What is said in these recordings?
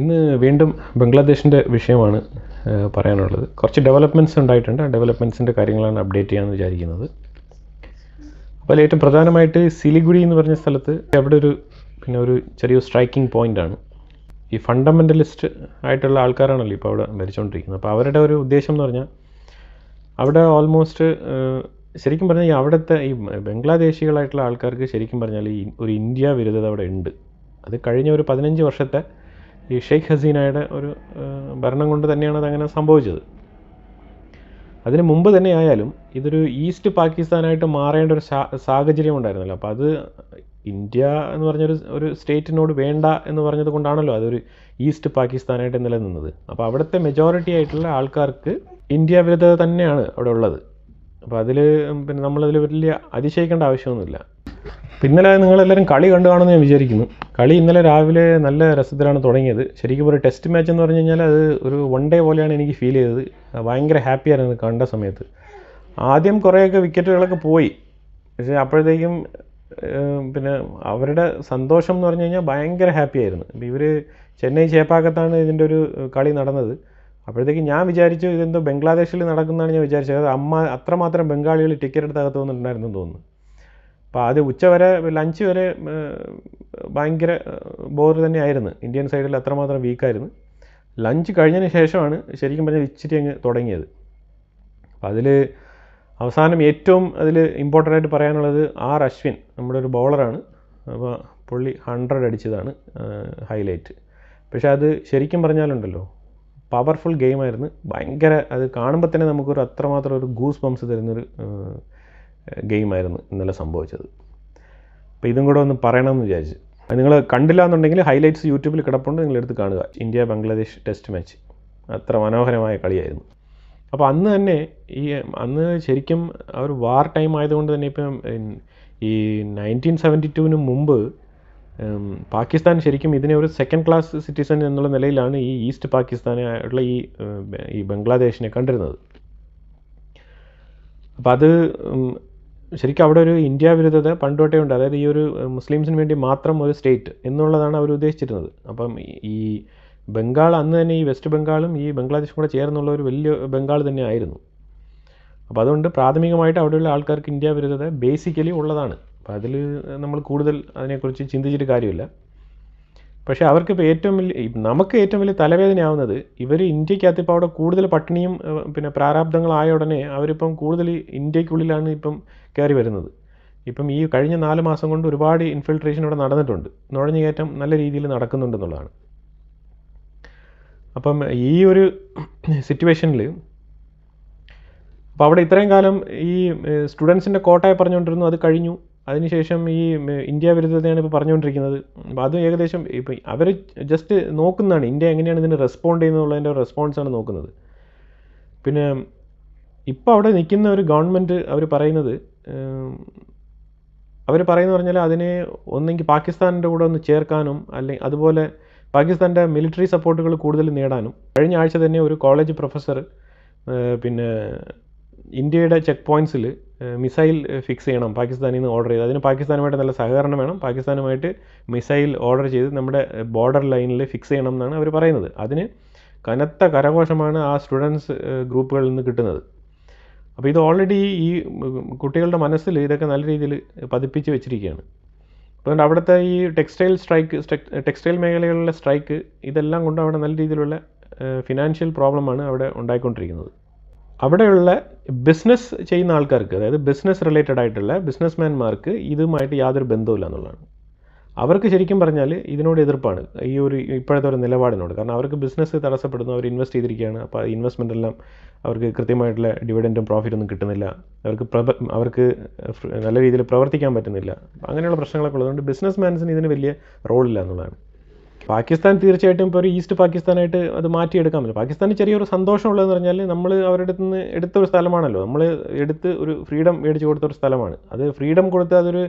ഇന്ന് വീണ്ടും ബംഗ്ലാദേശിന്റെ വിഷയമാണ് പറയാനുള്ളത്. കുറച്ച് ഡെവലപ്മെന്റ്സ് ഉണ്ടായിട്ടുണ്ട്. ആ ഡെവലപ്മെന്റ്സിന്റെ കാര്യങ്ങളാണ് അപ്ഡേറ്റ് ചെയ്യാമെന്ന് വിചാരിക്കുന്നത്. അപ്പോൾ ഏറ്റവും പ്രധാനമായിട്ട് സിലിഗുഡി എന്ന് പറഞ്ഞ സ്ഥലത്ത് അവിടെ ഒരു പിന്നെ ഒരു ചെറിയ സ്ട്രൈക്കിംഗ് പോയിന്റ് ആണ്. ഈ ഫണ്ടമെന്റലിസ്റ്റ് ആയിട്ടുള്ള ആൾക്കാരാണല്ലോ ഇപ്പോൾ അവിടെ ഭരിച്ചുകൊണ്ടിരിക്കുന്നത് അപ്പോൾ അവരുടെ ഒരു ഉദ്ദേശം എന്ന് പറഞ്ഞാൽ അവിടെ ഓൾമോസ്റ്റ് ശരിക്കും പറഞ്ഞാൽ ഈ അവിടുത്തെ ഈ ബംഗ്ലാദേശികളായിട്ടുള്ള ആൾക്കാർക്ക് ശരിക്കും പറഞ്ഞാൽ ഈ ഒരു ഇന്ത്യ വിരുദ്ധത അവിടെ ഉണ്ട്. അത് കഴിഞ്ഞ ഒരു പതിനഞ്ച് വർഷത്തെ ഈ ഷെയ്ഖ് ഹസീനയുടെ ഒരു ഭരണം കൊണ്ട് തന്നെയാണ് അതങ്ങനെ സംഭവിച്ചത്. അതിന് മുമ്പ് തന്നെ ആയാലും ഇതൊരു ഈസ്റ്റ് പാകിസ്ഥാനായിട്ട് മാറേണ്ട ഒരു സാഹചര്യം ഉണ്ടായിരുന്നല്ലോ. അപ്പോൾ അത് ഇന്ത്യ എന്ന് പറഞ്ഞൊരു ഒരു സ്റ്റേറ്റിനോട് വേണ്ട എന്ന് പറഞ്ഞത് കൊണ്ടാണല്ലോ അതൊരു ഈസ്റ്റ് പാകിസ്ഥാനായിട്ട് നിലനിന്നത്. അപ്പോൾ അവിടുത്തെ മെജോറിറ്റി ആയിട്ടുള്ള ആൾക്കാർക്ക് ഇന്ത്യ വിരുദ്ധത തന്നെയാണ് അവിടെ ഉള്ളത്. അപ്പോൾ അതിൽ പിന്നെ നമ്മളതിൽ വലിയ അതിശയിക്കേണ്ട ആവശ്യമൊന്നുമില്ല. ഇന്നലെ നിങ്ങളെല്ലാവരും കളി കണ്ടു കാണുമെന്ന് ഞാൻ വിചാരിക്കുന്നു. കളി ഇന്നലെ രാവിലെ നല്ല രസത്തിലാണ് തുടങ്ങിയത്. ശരിക്കും ഒരു ടെസ്റ്റ് മാച്ച് എന്ന് പറഞ്ഞു കഴിഞ്ഞാൽ അത് ഒരു വൺ ഡേ പോലെയാണ് എനിക്ക് ഫീൽ ചെയ്തത്. ഭയങ്കര ഹാപ്പിയായിരുന്നു കണ്ട സമയത്ത്. ആദ്യം കുറേയൊക്കെ വിക്കറ്റുകളൊക്കെ പോയി. പക്ഷേ അപ്പോഴത്തേക്കും പിന്നെ അവരുടെ സന്തോഷം എന്ന് പറഞ്ഞു കഴിഞ്ഞാൽ ഭയങ്കര ഹാപ്പി ആയിരുന്നു. ഇപ്പോൾ ഇവർ ചെന്നൈ ചേപ്പാക്കത്താണ് ഇതിന്റെ ഒരു കളി നടന്നത്. അപ്പോഴത്തേക്കും ഞാൻ വിചാരിച്ചു ഇതെന്തോ ബംഗ്ലാദേശിൽ നടക്കുന്നതാണ് ഞാൻ വിചാരിച്ചത്. അമ്മ അത്രമാത്രം ബംഗാളികൾ ടിക്കറ്റ് എടുത്ത് അകത്ത് വന്നിട്ടുണ്ടായിരുന്നു തോന്നുന്നു. അപ്പോൾ ആദ്യം ഉച്ച വരെ ലഞ്ച് വരെ ഭയങ്കര ബോർ തന്നെയായിരുന്നു. ഇന്ത്യൻ സൈഡിൽ അത്രമാത്രം വീക്കായിരുന്നു ലഞ്ച് കഴിഞ്ഞതിന് ശേഷമാണ് ശരിക്കും പറഞ്ഞാൽ ഇച്ചിരി അങ്ങ് തുടങ്ങിയത്. അപ്പോൾ അതിൽ അവസാനം ഏറ്റവും അതിൽ ഇമ്പോർട്ടന്റ് ആയിട്ട് പറയാനുള്ളത് ആർ അശ്വിൻ നമ്മുടെ ഒരു ബോളറാണ് അപ്പോൾ പുള്ളി ഹൺഡ്രഡ് അടിച്ചതാണ് ഹൈലൈറ്റ് പക്ഷേ അത് ശരിക്കും പറഞ്ഞാലുണ്ടല്ലോ പവർഫുൾ ഗെയിമായിരുന്നു ഭയങ്കര അത് കാണുമ്പോൾ തന്നെ നമുക്കൊരു അത്രമാത്രം ഒരു ഗൂസ് ബംസ് തരുന്നൊരു ഗെയിമായിരുന്നു ഇന്നലെ സംഭവിച്ചത്. അപ്പോൾ ഇതും കൂടെ ഒന്ന് പറയണമെന്ന് വിചാരിച്ചു. നിങ്ങൾ കണ്ടില്ല എന്നുണ്ടെങ്കിൽ ഹൈലൈറ്റ്സ് യൂട്യൂബിൽ കിടപ്പുണ്ട് നിങ്ങൾ എടുത്ത് കാണുക. India Bangladesh test match. അത്ര മനോഹരമായ കളിയായിരുന്നു. അപ്പോൾ അന്ന് തന്നെ ഈ അന്ന് ശരിക്കും അവർ വാർ ടൈം ആയതുകൊണ്ട് തന്നെ ഇപ്പം ഈ നയന്റീൻ സെവന്റി ടുവിന് മുമ്പ് പാകിസ്ഥാൻ ശരിക്കും ഇതിനെ ഒരു സെക്കൻഡ് ക്ലാസ് സിറ്റിസൺ എന്നുള്ള നിലയിലാണ് ഈ ഈസ്റ്റ് പാകിസ്ഥാനായിട്ടുള്ള ഈ ഈ ബംഗ്ലാദേശിനെ കണ്ടിരുന്നത്. അപ്പോൾ അത് ശരിക്കും അവിടെ ഒരു ഇന്ത്യ വിരുദ്ധത പണ്ടോട്ടേ ഉണ്ട്. അതായത് ഈ ഒരു മുസ്ലിംസിന് വേണ്ടി മാത്രം ഒരു സ്റ്റേറ്റ് എന്നുള്ളതാണ് അവർ ഉദ്ദേശിച്ചിരുന്നത്. അപ്പം ഈ- ബംഗാൾ അന്ന് തന്നെ ഈ വെസ്റ്റ് ബംഗാളും ഈ ബംഗ്ലാദേശും കൂടെ ചേർന്നുള്ള ഒരു വലിയ ബംഗാൾ തന്നെ ആയിരുന്നു. അപ്പോൾ അതുകൊണ്ട് പ്രാഥമികമായിട്ട് അവിടെയുള്ള ആൾക്കാർക്ക് ഇന്ത്യ വിരുദ്ധത ബേസിക്കലി ഉള്ളതാണ്. അപ്പോൾ അതിൽ നമ്മൾ കൂടുതൽ അതിനെക്കുറിച്ച് ചിന്തിച്ചിട്ട് കാര്യമില്ല. പക്ഷേ അവർക്ക് ഇപ്പോൾ ഏറ്റവും വലിയ നമുക്ക് ഏറ്റവും വലിയ തലവേദനയാവുന്നത് ഇവർ ഇന്ത്യക്കകത്ത് ഇപ്പോൾ അവിടെ കൂടുതൽ പട്ടിണിയും പിന്നെ പ്രാരാബ്ദങ്ങളായ ഉടനെ അവരിപ്പം കൂടുതൽ ഇന്ത്യക്കുള്ളിലാണ് ഇപ്പം കയറി വരുന്നത്. ഇപ്പം ഈ കഴിഞ്ഞ നാല് മാസം കൊണ്ട് ഒരുപാട് ഇൻഫിൽട്രേഷൻ ഇവിടെ നടന്നിട്ടുണ്ട്. നുഴഞ്ഞുകയറ്റം നല്ല രീതിയിൽ നടക്കുന്നുണ്ടെന്നുള്ളതാണ്. അപ്പം ഈ ഒരു സിറ്റുവേഷനിൽ അപ്പോൾ അവിടെ ഇത്രയും കാലം ഈ സ്റ്റുഡൻസിന്റെ കോട്ടയെ പറഞ്ഞുകൊണ്ടിരുന്നു അത് കഴിഞ്ഞു. അതിനുശേഷം ഈ ഇന്ത്യ വിരുദ്ധതയാണ് ഇപ്പോൾ പറഞ്ഞുകൊണ്ടിരിക്കുന്നത്. അതും ഏകദേശം ഇപ്പം അവർ ജസ്റ്റ് നോക്കുന്നതാണ് ഇന്ത്യ എങ്ങനെയാണ് ഇതിന് റെസ്പോണ്ട് ചെയ്യുന്നതിന്റെ റെസ്പോൺസാണ് നോക്കുന്നത്. പിന്നെ ഇപ്പോൾ അവിടെ നിൽക്കുന്ന ഒരു ഗവൺമെന്റ് അവർ പറയുന്നത് അവർ പറയുന്നത് പറഞ്ഞാൽ അതിനെ ഒന്നെങ്കിൽ പാകിസ്ഥാനിന്റെ കൂടെ ഒന്ന് ചേർക്കാനും അല്ലെങ്കിൽ അതുപോലെ പാകിസ്ഥാന്റെ മിലിറ്ററി സപ്പോർട്ടുകൾ കൂടുതൽ നേടാനും. കഴിഞ്ഞ ആഴ്ച തന്നെ ഒരു കോളേജ് പ്രൊഫസർ പിന്നെ ഇന്ത്യയുടെ ചെക്ക് പോയിന്റ്സിൽ മിസൈൽ ഫിക്സ് ചെയ്യണം പാകിസ്ഥാനിൽ നിന്ന് ഓർഡർ ചെയ്ത്. അതിന് പാകിസ്ഥാനുമായിട്ട് നല്ല സഹകരണം വേണം. പാകിസ്ഥാനുമായിട്ട് മിസൈൽ ഓർഡർ ചെയ്ത് നമ്മുടെ ബോർഡർ ലൈനിൽ ഫിക്സ് ചെയ്യണം എന്നാണ് അവർ പറയുന്നത്. അതിന് കനത്ത കരഘോഷമാണ് ആ സ്റ്റുഡൻസ് ഗ്രൂപ്പുകളിൽ നിന്ന് കിട്ടുന്നത്. അപ്പോൾ ഇത് ഓൾറെഡി ഈ കുട്ടികളുടെ മനസ്സിൽ ഇതൊക്കെ നല്ല രീതിയിൽ പതിപ്പിച്ച് വെച്ചിരിക്കുകയാണ്. അതുകൊണ്ട് അവിടുത്തെ ഈ ടെക്സ്റ്റൈൽ സ്ട്രൈക്ക് ടെക്സ്റ്റൈൽ മേഖലകളിലെ സ്ട്രൈക്ക് ഇതെല്ലാം കൊണ്ട് അവിടെ നല്ല രീതിയിലുള്ള ഫിനാൻഷ്യൽ പ്രോബ്ലമാണ് അവിടെ ഉണ്ടായിക്കൊണ്ടിരിക്കുന്നത്. അവിടെയുള്ള ബിസിനസ് ചെയ്യുന്ന ആൾക്കാർക്ക് അതായത് ബിസിനസ് റിലേറ്റഡ് ആയിട്ടുള്ള ബിസിനസ്മാൻമാർക്ക് ഇതുമായിട്ട് യാതൊരു ബന്ധവുമില്ല എന്നുള്ളതാണ്. അവർക്ക് ശരിക്കും പറഞ്ഞാൽ ഇതിനോട് എതിർപ്പാണ്. ഈ ഒരു ഇപ്പോഴത്തെ ഒരു നിലപാടിനോട്. കാരണം അവർക്ക് ബിസിനസ് തടസ്സപ്പെടുന്നു അവർ ഇൻവെസ്റ്റ് ചെയ്തിരിക്കുകയാണ്. അപ്പോൾ ഇൻവെസ്റ്റ്മെന്റ് എല്ലാം അവർക്ക് കൃത്യമായിട്ടുള്ള ഡിവിഡന്റും പ്രോഫിറ്റും ഒന്നും കിട്ടുന്നില്ല. അവർക്ക് അവർക്ക് നല്ല രീതിയിൽ പ്രവർത്തിക്കാൻ പറ്റുന്നില്ല. അങ്ങനെയുള്ള പ്രശ്നങ്ങളൊക്കെ ഉള്ളതുകൊണ്ട് ബിസിനസ് മാൻസിന് ഇതിന് വലിയ റോളില്ല എന്നുള്ളതാണ്. പാകിസ്ഥാൻ തീർച്ചയായിട്ടും ഇപ്പോൾ ഒരു ഈസ്റ്റ് പാകിസ്ഥാനായിട്ട് അത് മാറ്റിയെടുക്കാൻ പറ്റും. പാകിസ്ഥാന് ചെറിയൊരു സന്തോഷമുള്ളതെന്ന് പറഞ്ഞാൽ നമ്മൾ അവരുടെ അടുത്ത് നിന്ന് എടുത്ത ഒരു സ്ഥലമാണല്ലോ. നമ്മൾ എടുത്ത് ഒരു ഫ്രീഡം മേടിച്ച് കൊടുത്ത ഒരു സ്ഥലമാണ്. അത് ഫ്രീഡം കൊടുത്ത് അതൊരു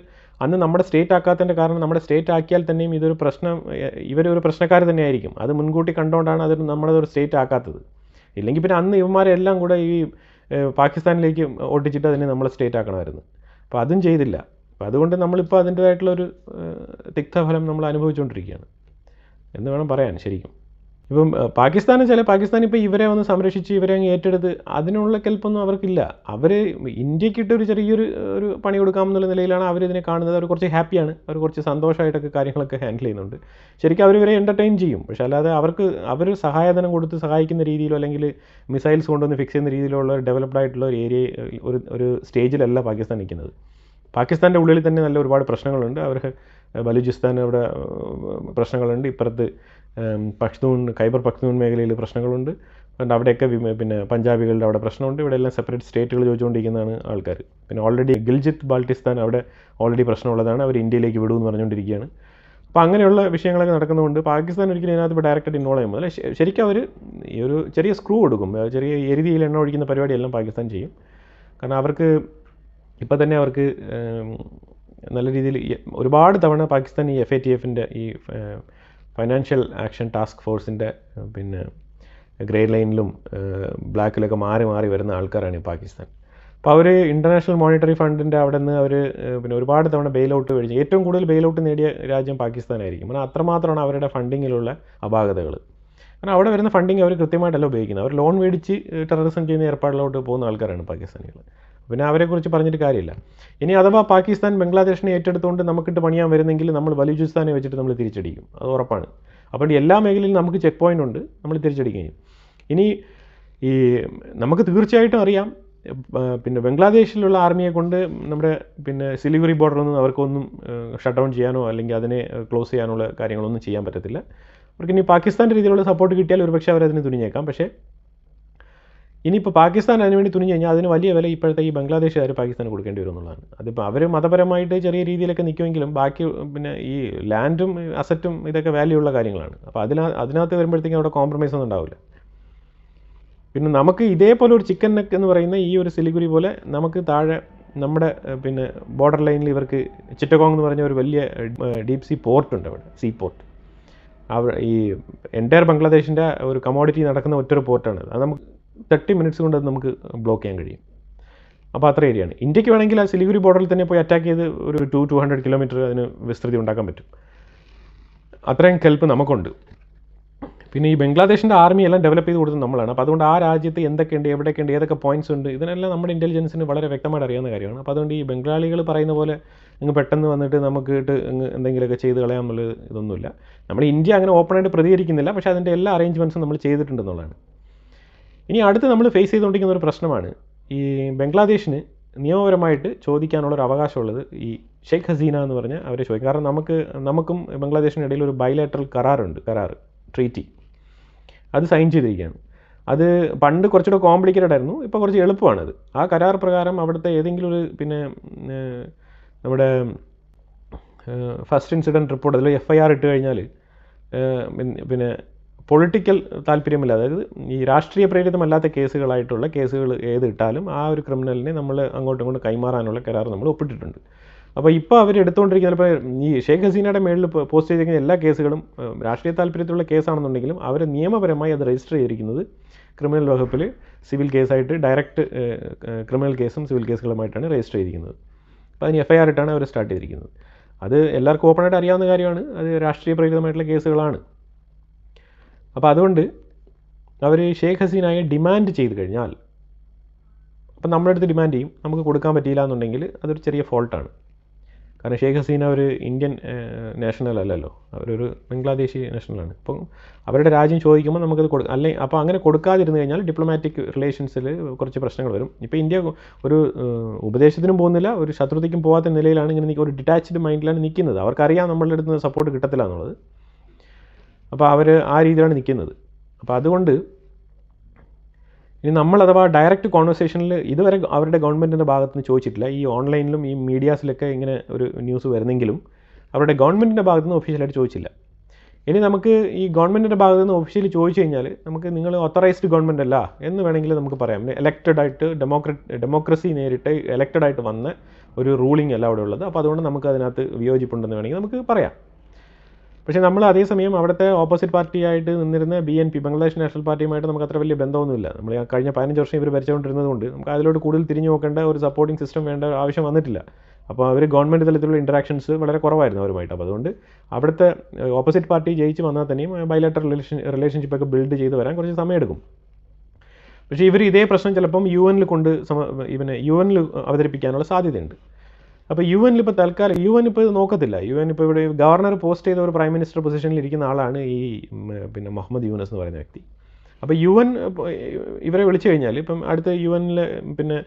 അന്ന് നമ്മുടെ സ്റ്റേറ്റ് ആക്കാത്തതിന്റെ കാരണം നമ്മുടെ സ്റ്റേറ്റ് ആക്കിയാൽ തന്നെയും ഇതൊരു പ്രശ്നം ഇവരൊരു പ്രശ്നക്കാർ തന്നെയായിരിക്കും. അത് മുൻകൂട്ടി കണ്ടുകൊണ്ടാണ് അത് നമ്മളതൊരു സ്റ്റേറ്റ് ആക്കാത്തത്. ഇല്ലെങ്കിൽ പിന്നെ അന്ന് ഇവന്മാരെല്ലാം കൂടെ ഈ പാകിസ്ഥാനിലേക്ക് ഓടിച്ചിട്ട് അതിനെ നമ്മൾ സ്റ്റേറ്റ് ആക്കണമായിരുന്നു. അപ്പോൾ അതും ചെയ്തില്ല. അപ്പോൾ അതുകൊണ്ട് നമ്മളിപ്പോൾ അതിന്റേതായിട്ടുള്ളൊരു തിക്തഫലം നമ്മൾ അനുഭവിച്ചുകൊണ്ടിരിക്കുകയാണ് എന്ന് വേണം പറയാൻ ശരിക്കും. ഇപ്പം പാകിസ്ഥാനെ ചില പാകിസ്ഥാൻ ഇപ്പോൾ ഇവരെ ഒന്ന് സംരക്ഷിച്ച് ഇവരെ അങ്ങ് ഏറ്റെടുത്ത് അതിനുള്ള കെൽപ്പൊന്നും അവർക്കില്ല. അവർ ഇന്ത്യക്കിട്ട് ഒരു ചെറിയൊരു ഒരു പണി കൊടുക്കാം എന്നുള്ള നിലയിലാണ് അവരിതിനെ കാണുന്നത്. അവർ കുറച്ച് ഹാപ്പിയാണ്. അവർ കുറച്ച് സന്തോഷമായിട്ടൊക്കെ കാര്യങ്ങളൊക്കെ ഹാൻഡിൽ ചെയ്യുന്നുണ്ട്. ശരിക്കും അവർ ഇവരെ എന്റർടൈൻ ചെയ്യും. പക്ഷെ അല്ലാതെ അവർക്ക് അവർ സഹായധനം കൊടുത്ത് സഹായിക്കുന്ന രീതിയിലോ അല്ലെങ്കിൽ മിസൈൽസ് കൊണ്ടുവന്ന് ഫിക്സ് ചെയ്യുന്ന രീതിയിലുള്ള ഡെവലപ്ഡ് ആയിട്ടുള്ള ഒരു ഏരിയ ഒരു ഒരു സ്റ്റേജിലല്ല പാകിസ്ഥാൻ നിൽക്കുന്നത്. പാകിസ്ഥാന്റെ ഉള്ളിൽ തന്നെ നല്ല ഒരുപാട് പ്രശ്നങ്ങളുണ്ട്. അവർ ബലൂചിസ്ഥാൻ അവിടെ പ്രശ്നങ്ങളുണ്ട്. ഇപ്പുറത്ത് ഏം, പഖ്തൂൺ ഖൈബർ പഷ്തൂൺ മേഖലയിൽ പ്രശ്നങ്ങളുണ്ട്. അതുകൊണ്ട് അവിടെയൊക്കെ പിന്നെ പഞ്ചാബികളുടെ അവിടെ പ്രശ്നമുണ്ട്. ഇവിടെ എല്ലാം സെപ്പറേറ്റ് സ്റ്റേറ്റുകൾ ചോദിച്ചുകൊണ്ടിരിക്കുന്നതാണ് ആൾക്കാർ പിന്നെ ഓൾറെഡി ഗിൽജിത്ത് ബാൾട്ടിസ്ഥാൻ അവിടെ ഓൾറെഡി പ്രശ്നമുള്ളതാണ്. അവർ ഇന്ത്യയിലേക്ക് വിടുമെന്ന് പറഞ്ഞുകൊണ്ടിരിക്കുകയാണ്. അപ്പോൾ അങ്ങനെയുള്ള വിഷയങ്ങളൊക്കെ നടക്കുന്നതുകൊണ്ട് പാകിസ്ഥാൻ ഒരിക്കലും ഇതിനകത്ത് ഇപ്പോൾ ഡയറക്റ്റായിട്ട് ഇൻവോൾവ് ചെയ്യുമ്പോൾ അല്ലെ ശരിക്കും അവർ ഈ ഒരു ചെറിയ സ്ക്രൂ കൊടുക്കും. ചെറിയ എരുതിയിൽ എണ്ണ ഒഴിക്കുന്ന പരിപാടിയെല്ലാം പാകിസ്ഥാൻ ചെയ്യും. കാരണം അവർക്ക് ഇപ്പം തന്നെ അവർക്ക് നല്ല രീതിയിൽ ഒരുപാട് തവണ പാകിസ്ഥാൻ ഈ എഫ് എ ടി എഫിന്റെ ഈ ഫൈനാൻഷ്യൽ ആക്ഷൻ ടാസ്ക് ഫോഴ്സിന്റെ പിന്നെ ഗ്രേ ലൈനിലും ബ്ലാക്കിലൊക്കെ മാറി മാറി വരുന്ന ആൾക്കാരാണ് ഈ പാകിസ്ഥാൻ. അപ്പോൾ അവർ ഇന്റർനാഷണൽ മോണിറ്ററി ഫണ്ടിന്റെ അവിടെ നിന്ന് അവർ പിന്നെ ഒരുപാട് തവണ ബെയിൽ ഔട്ട് ഏറ്റവും കൂടുതൽ ബെയിൽ ഔട്ട് നേടിയ രാജ്യം പാകിസ്ഥാനായിരിക്കും കാരണം അത്രമാത്രമാണ് അവരുടെ ഫണ്ടിങ്ങിലുള്ള അപാകതകൾ. കാരണം അവിടെ വരുന്ന ഫണ്ടിങ് അവർ കൃത്യമായിട്ടല്ല ഉപയോഗിക്കുന്നത്. അവർ ലോൺ മേടിച്ച് ടെററിസം ചെയ്യുന്ന ഏർപ്പാടിലോട്ട് പോകുന്ന ആൾക്കാരാണ് പാകിസ്ഥാനികൾ പിന്നെ അവരെക്കുറിച്ച് പറഞ്ഞിട്ട് കാര്യമില്ല. ഇനി അഥവാ പാകിസ്ഥാൻ ബംഗ്ലാദേശിനെ ഏറ്റെടുത്തുകൊണ്ട് നമുക്കിട്ട് പണിയാൻ വരുന്നെങ്കിൽ നമ്മൾ ബലൂചിസ്ഥാനെ വെച്ചിട്ട് നമ്മൾ തിരിച്ചടിക്കും. അത് ഉറപ്പാണ്. അപ്പോൾ എല്ലാ മേഖലയിലും നമുക്ക് ചെക്ക് പോയിന്റ് ഉണ്ട്. നമ്മൾ തിരിച്ചടിക്കുകയും ഇനി ഈ നമുക്ക് തീർച്ചയായിട്ടും അറിയാം. പിന്നെ ബംഗ്ലാദേശിലുള്ള ആർമിയെ കൊണ്ട് നമ്മുടെ പിന്നെ സിലിഗുറി ബോർഡറൊന്നും അവർക്കൊന്നും ഷട്ട് ഡൗൺ ചെയ്യാനോ അല്ലെങ്കിൽ അതിനെ ക്ലോസ് ചെയ്യാനുള്ള കാര്യങ്ങളൊന്നും ചെയ്യാൻ പറ്റത്തില്ല. അവർക്ക് ഇനി പാകിസ്ഥാന്റെ രീതിയിലുള്ള സപ്പോർട്ട് കിട്ടിയാൽ ഒരുപക്ഷെ അവരതിന് തുനിഞ്ഞേക്കാം. പക്ഷേ ഇനിയിപ്പോൾ പാകിസ്ഥാൻ അതിന് വേണ്ടി തുണിഞ്ഞു കഴിഞ്ഞാൽ അതിന് വലിയ വില ഇപ്പോഴത്തെ ഈ ബംഗ്ലാദേശുകാർ പാകിസ്ഥാന് കൊടുക്കേണ്ടി വരും എന്നുള്ളതാണ് അതിപ്പോൾ അവർ മതപരമായിട്ട് ചെറിയ രീതിയിലൊക്കെ നിൽക്കുമെങ്കിലും ബാക്കി പിന്നെ ഈ ലാൻഡും അസറ്റും ഇതൊക്കെ വാല്യൂ ഉള്ള കാര്യങ്ങളാണ്. അപ്പോൾ അതിന അതിനകത്ത് വരുമ്പോഴത്തേക്കും അവിടെ കോംപ്രമൈസ് ഒന്നും ഉണ്ടാവില്ല. പിന്നെ നമുക്ക് ഇതേപോലെ ഒരു ചിക്കൻ നെക്ക് എന്ന് പറയുന്ന ഈ ഒരു സിലിഗുരി പോലെ നമുക്ക് താഴെ നമ്മുടെ പിന്നെ ബോർഡർ ലൈനിൽ ഇവർക്ക് ചിറ്റഗോങ് എന്ന് പറഞ്ഞ ഒരു വലിയ ഡീപ് സീ പോർട്ട് ഉണ്ട് അവിടെ സീ പോർട്ട് ഈ എന്റയർ ബംഗ്ലാദേശിന്റെ ഒരു കമോഡിറ്റി നടക്കുന്ന ഒറ്റൊരു പോർട്ടാണ് അത് നമുക്ക് തേർട്ടി മിനിറ്റ്സ് കൊണ്ട് അത് നമുക്ക് ബ്ലോക്ക് ചെയ്യാൻ കഴിയും. അപ്പോൾ അത്ര ഏരിയയാണ് ഇന്ത്യയ്ക്ക് വേണമെങ്കിൽ ആ സിലിഗുരി ബോർഡറിൽ തന്നെ പോയി അറ്റാക്ക് ചെയ്ത് ഒരു ടു ടു ഹൺഡ്രഡ് കിലോമീറ്റർ അതിന് വിസ്തൃതി ഉണ്ടാക്കാൻ പറ്റും. അത്രയും കെൽപ്പ് നമുക്കുണ്ട്. പിന്നെ ഈ ബംഗ്ലാദേശിന്റെ ആർമി എല്ലാം ഡെവലപ്പ് ചെയ്ത് കൊടുത്തത് നമ്മളാണ്. അപ്പോൾ അതുകൊണ്ട് ആ രാജ്യത്ത് എന്തൊക്കെയുണ്ട് എവിടെയൊക്കെയുണ്ട് ഏതൊക്കെ പോയിന്റ്സ് ഉണ്ട് ഇതിനെല്ലാം നമ്മുടെ ഇന്റലിജൻസിന് വളരെ വ്യക്തമായിട്ട് അറിയാവുന്ന കാര്യമാണ്. അപ്പോൾ അതുകൊണ്ട് ഈ ബംഗാളികൾ പറയുന്ന പോലെ അങ്ങ് പെട്ടെന്ന് വന്നിട്ട് നമുക്ക് ഇട്ട് എന്തെങ്കിലുമൊക്കെ ചെയ്ത് കളയാമെന്നുള്ള ഇതൊന്നുമില്ല. നമ്മുടെ ഇന്ത്യ അങ്ങനെ ഓപ്പണായിട്ട് പ്രതികരിക്കുന്നില്ല. പക്ഷേ അതിന്റെ എല്ലാ അറേഞ്ച്മെന്റ്സും നമ്മൾ ചെയ്തിട്ടുണ്ടെന്നുള്ളതാണ്. ഇനി അടുത്ത് നമ്മൾ ഫേസ് ചെയ്തുകൊണ്ടിരിക്കുന്ന ഒരു പ്രശ്നമാണ്. ഈ ബംഗ്ലാദേശിന് നിയമപരമായിട്ട് ചോദിക്കാനുള്ളൊരു അവകാശമുള്ളത് ഈ ഷെയ്ഖ് ഹസീന എന്ന് പറഞ്ഞാൽ അവരെ ചോദിക്കും. കാരണം നമുക്ക് നമുക്കും ബംഗ്ലാദേശിനും ഇടയിൽ ഒരു ബൈലാറ്ററൽ കരാറുണ്ട് കരാർ ട്രീറ്റി അത് സൈൻ ചെയ്തിരിക്കുകയാണ്. അത് പണ്ട് കുറച്ചുകൂടെ കോംപ്ലിക്കേറ്റഡ് ആയിരുന്നു ഇപ്പോൾ കുറച്ച് എളുപ്പമാണത് ആ കരാർ പ്രകാരം അവിടുത്തെ ഏതെങ്കിലും ഒരു പിന്നെ നമ്മുടെ ഫസ്റ്റ് ഇൻസിഡന്റ് റിപ്പോർട്ട് അതിൽ എഫ് ഐ ആർ ഇട്ട് കഴിഞ്ഞാൽ പിന്നെ പൊളിറ്റിക്കൽ താല്പര്യമില്ല. അതായത് ഈ രാഷ്ട്രീയ പ്രേരിതമല്ലാത്ത കേസുകളായിട്ടുള്ള കേസുകൾ ഏത് ഇട്ടാലും ആ ഒരു ക്രിമിനലിനെ നമ്മൾ അങ്ങോട്ടും ഇങ്ങോട്ടും കൈമാറാനുള്ള കരാർ നമ്മൾ ഒപ്പിട്ടിട്ടുണ്ട്. അപ്പോൾ ഇപ്പോൾ അവർ എടുത്തുകൊണ്ടിരിക്കുന്ന ചിലപ്പോൾ ഈ ഷെയ്ഖ് ഹസീനയുടെ മേളിൽ പോസ്റ്റ് ചെയ്തിരിക്കുന്ന എല്ലാ കേസുകളും രാഷ്ട്രീയ താല്പര്യത്തിലുള്ള കേസാണെന്നുണ്ടെങ്കിലും അവർ നിയമപരമായി അത് രജിസ്റ്റർ ചെയ്തിരിക്കുന്നത് ക്രിമിനൽ വകുപ്പിൽ സിവിൽ കേസായിട്ട് ഡയറക്റ്റ് ക്രിമിനൽ കേസും സിവിൽ കേസുകളുമായിട്ടാണ് രജിസ്റ്റർ ചെയ്തിരിക്കുന്നത്. അപ്പോൾ അതിന് എഫ്ഐആർ ഇട്ടാണ് അവർ സ്റ്റാർട്ട് ചെയ്തിരിക്കുന്നത്. അത് എല്ലാവർക്കും ഓപ്പണായിട്ട് അറിയാവുന്ന കാര്യമാണ്. അത് രാഷ്ട്രീയ പ്രേരിതമായിട്ടുള്ള കേസുകളാണ്. അപ്പോൾ അതുകൊണ്ട് അവർ ഷെയ്ഖ് ഹസീനായെ ഡിമാൻഡ് ചെയ്ത് കഴിഞ്ഞാൽ അപ്പം നമ്മുടെ അടുത്ത് ഡിമാൻഡ് ചെയ്യും നമുക്ക് കൊടുക്കാൻ പറ്റിയില്ല എന്നുണ്ടെങ്കിൽ അതൊരു ചെറിയ ഫോൾട്ടാണ്. കാരണം ഷെയ്ഖ് ഹസീന ഒരു ഇന്ത്യൻ നാഷണൽ അല്ലല്ലോ. അവരൊരു ബംഗ്ലാദേശി നാഷണലാണ്. അപ്പം അവരുടെ രാജ്യം ചോദിക്കുമ്പോൾ നമുക്കത് കൊടു അല്ലെ അപ്പോൾ അങ്ങനെ കൊടുക്കാതിരുന്നു കഴിഞ്ഞാൽ ഡിപ്ലോമാറ്റിക് റിലേഷൻസിൽ കുറച്ച് പ്രശ്നങ്ങൾ വരും. ഇപ്പോൾ ഇന്ത്യ ഒരു ഉപദേശത്തിനും പോകുന്നില്ല ഒരു ശത്രുതയ്ക്കും പോകാത്ത നിലയിലാണ് ഇങ്ങനെ ഒരു ഡിറ്റാച്ച്ഡ് മൈൻഡിലാണ് നിൽക്കുന്നത് അവർക്കറിയാം നമ്മളുടെ അടുത്ത് സപ്പോർട്ട് കിട്ടത്തില്ല എന്നുള്ളത്. അപ്പോൾ അവർ ആ രീതിയിലാണ് നിൽക്കുന്നത്. അപ്പോൾ അതുകൊണ്ട് ഇനി നമ്മൾ അഥവാ ഡയറക്റ്റ് കോൺവെർസേഷനിൽ ഇതുവരെ അവരുടെ ഗവൺമെന്റിന്റെ ഭാഗത്ത് നിന്ന് ചോദിച്ചിട്ടില്ല. ഈ ഓൺലൈനിലും ഈ മീഡിയാസിലൊക്കെ ഇങ്ങനെ ഒരു ന്യൂസ് വരുന്നെങ്കിലും അവരുടെ ഗവൺമെന്റിന്റെ ഭാഗത്ത് നിന്ന് ഒഫീഷ്യലായിട്ട് ചോദിച്ചില്ല. ഇനി നമുക്ക് ഈ ഗവൺമെന്റിന്റെ ഭാഗത്ത് നിന്ന് ഒഫീഷ്യലി ചോദിച്ചു കഴിഞ്ഞാൽ നമുക്ക് നിങ്ങൾ ഓത്തറൈസ്ഡ് ഗവൺമെന്റ് അല്ല എന്ന് വേണമെങ്കിൽ നമുക്ക് പറയാം. എലക്റ്റഡ് ആയിട്ട് ഡെമോക്രറ്റ് ഡെമോക്രസി നേരിട്ട് എലക്റ്റഡ് ആയിട്ട് വന്ന ഒരു റൂളിംഗ് അല്ല അവിടെ ഉള്ളത്. അപ്പോൾ അതുകൊണ്ട് നമുക്ക് അതിനകത്ത് വിയോജിപ്പുണ്ടെന്ന് വേണമെങ്കിൽ നമുക്ക് പറയാം. പക്ഷേ നമ്മൾ അതേസമയം അവിടുത്തെ ഓപ്പോസിറ്റ് പാർട്ടിയായിട്ട് നിന്നിരുന്ന B N P Bangladesh national പാർട്ടിയുമായിട്ട് നമുക്ക് അത്ര വലിയ ബന്ധമൊന്നുമില്ല. നമ്മൾ കഴിഞ്ഞ പതിനഞ്ച് വർഷം ഇവർ ഭരിച്ചുകൊണ്ടിരുന്നതുകൊണ്ട് നമുക്ക് അതിലോട്ട് കൂടുതൽ തിരിഞ്ഞു നോക്കേണ്ട ഒരു സപ്പോർട്ടിംഗ് സിസ്റ്റം വേണ്ട ആവശ്യം വന്നിട്ടില്ല. അപ്പോൾ അവർ ഗവൺമെന്റ് തലത്തിലുള്ള ഇൻട്രാക്ഷൻസ് വളരെ കുറവായിരുന്നു അവരുമായിട്ട്. അപ്പോൾ അതുകൊണ്ട് അവിടുത്തെ ഓപ്പോസിറ്റ് പാർട്ടി ജയിച്ച് വന്നാൽ തന്നെയും ബയലാറ്റർ റിലേഷൻ റിലേഷൻഷിപ്പൊക്കെ ബിൽഡ് ചെയ്ത് വരാൻ കുറച്ച് സമയമെടുക്കും. പക്ഷേ ഇവർ ഇതേ പ്രശ്നം ചിലപ്പം യു എനിൽ കൊണ്ട് സമ ഇവനെ യു എനിൽ അവതരിപ്പിക്കാനുള്ള സാധ്യതയുണ്ട്. അപ്പോൾ യു എനിൽ ഇപ്പോൾ തൽക്കാലം യു എൻ ഇപ്പോൾ ഇത് നോക്കത്തില്ല. യു എൻ ഇപ്പോൾ ഇവിടെ ഗവർണർ പോസ്റ്റ് ചെയ്ത ഒരു പ്രൈം മിനിസ്റ്റർ പൊസിഷനിൽ ഇരിക്കുന്ന ആളാണ് ഈ പിന്നെ മുഹമ്മദ് യൂനസ് എന്ന് പറയുന്ന വ്യക്തി. അപ്പോൾ യു എൻ ഇവരെ വിളിച്ചു കഴിഞ്ഞാൽ ഇപ്പം അടുത്ത യു എനിൽ പിന്നെ